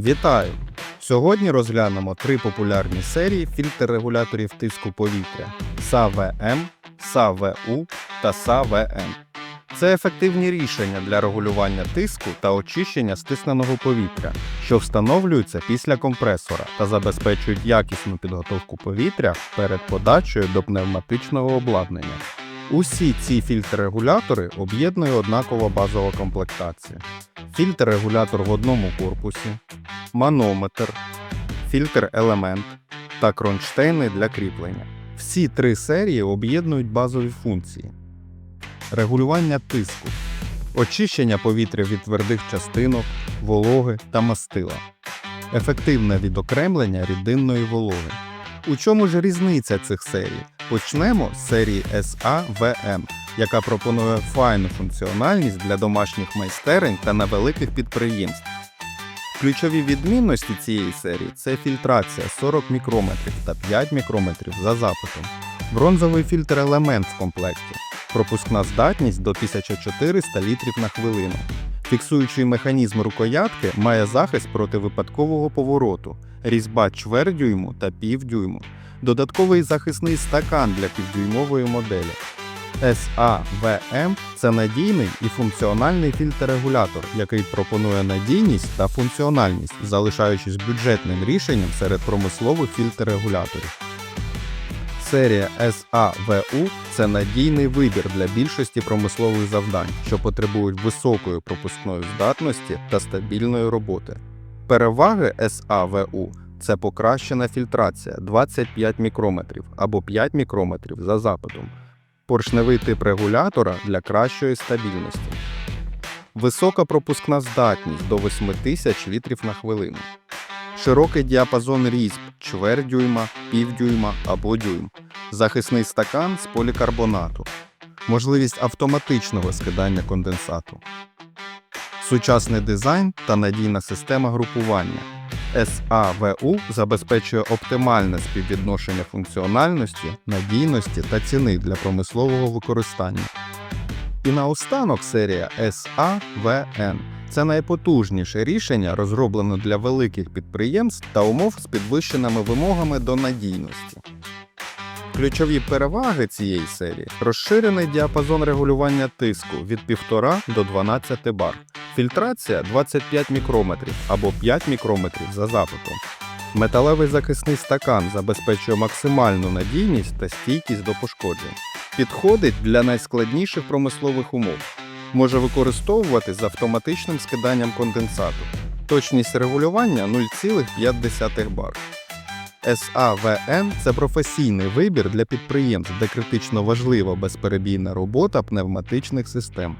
Вітаю! Сьогодні розглянемо три популярні серії фільтр-регуляторів тиску повітря САВМ, САВУ та САВН. Це ефективні рішення для регулювання тиску та очищення стисненого повітря, що встановлюються після компресора та забезпечують якісну підготовку повітря перед подачею до пневматичного обладнання. Усі ці фільтр-регулятори об'єднує однакова базова комплектація. Фільтр-регулятор в одному корпусі, манометр, фільтр-елемент та кронштейни для кріплення. Всі три серії об'єднують базові функції: регулювання тиску, очищення повітря від твердих частинок, вологи та мастила, ефективне відокремлення рідинної вологи. У чому ж різниця цих серій? Почнемо з серії SAVM, яка пропонує файну функціональність для домашніх майстерень та невеликих підприємств. Ключові відмінності цієї серії це фільтрація 40 мікрометрів та 5 мікрометрів за запитом, бронзовий фільтр-елемент в комплекті, пропускна здатність до 1400 літрів на хвилину. Фіксуючий механізм рукоятки має захист проти випадкового повороту, різьба чверть дюйму та півдюйму, додатковий захисний стакан для півдюймової моделі. SAVM – це надійний і функціональний фільтр-регулятор, який пропонує надійність та функціональність, залишаючись бюджетним рішенням серед промислових фільтр-регуляторів. Серія SAVU – це надійний вибір для більшості промислових завдань, що потребують високої пропускної здатності та стабільної роботи. Переваги SAVU – це покращена фільтрація 25 мікрометрів або 5 мікрометрів за запитом, поршневий тип регулятора для кращої стабільності, висока пропускна здатність до 8000 літрів на хвилину, широкий діапазон різьб чверть дюйма, півдюйма або дюйм, захисний стакан з полікарбонату, можливість автоматичного скидання конденсату, сучасний дизайн та надійна система групування. SAVU забезпечує оптимальне співвідношення функціональності, надійності та ціни для промислового використання. І наостанок серія SAVN – це найпотужніше рішення, розроблене для великих підприємств та умов з підвищеними вимогами до надійності. Ключові переваги цієї серії розширений діапазон регулювання тиску від 1,5 до 12 бар, фільтрація 25 мікрометрів або 5 мікрометрів за запитом. Металевий захисний стакан забезпечує максимальну надійність та стійкість до пошкоджень. Підходить для найскладніших промислових умов. Може використовувати з автоматичним скиданням конденсату. Точність регулювання 0,5 бар. SAVN – це професійний вибір для підприємств, де критично важлива безперебійна робота пневматичних систем.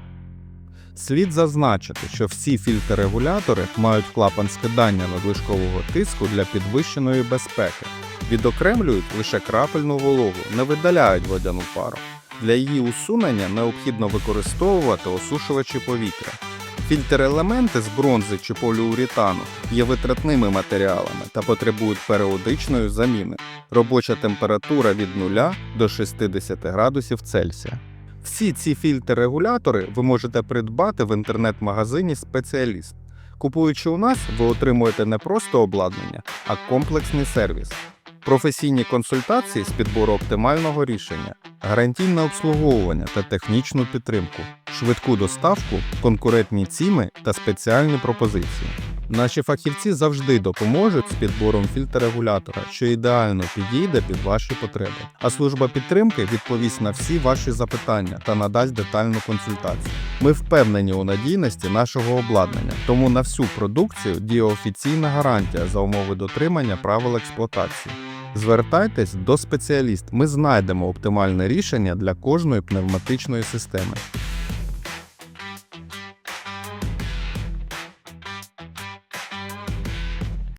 Слід зазначити, що всі фільтр-регулятори мають клапан скидання надлишкового тиску для підвищеної безпеки, відокремлюють лише крапельну вологу, не видаляють водяну пару. Для її усунення необхідно використовувати осушувачі повітря. Фільтр-елементи з бронзи чи поліуретану є витратними матеріалами та потребують періодичної заміни. Робоча температура від 0 до 60 градусів Цельсія. Всі ці фільтр-регулятори ви можете придбати в інтернет-магазині Спеціаліст. Купуючи у нас, ви отримуєте не просто обладнання, а комплексний сервіс. Професійні консультації з підбору оптимального рішення, гарантійне обслуговування та технічну підтримку, швидку доставку, конкурентні ціни та спеціальні пропозиції. Наші фахівці завжди допоможуть з підбором фільтр-регулятора, що ідеально підійде під ваші потреби. А служба підтримки відповість на всі ваші запитання та надасть детальну консультацію. Ми впевнені у надійності нашого обладнання, тому на всю продукцію діє офіційна гарантія за умови дотримання правил експлуатації. Звертайтесь до спеціаліст, ми знайдемо оптимальне рішення для кожної пневматичної системи.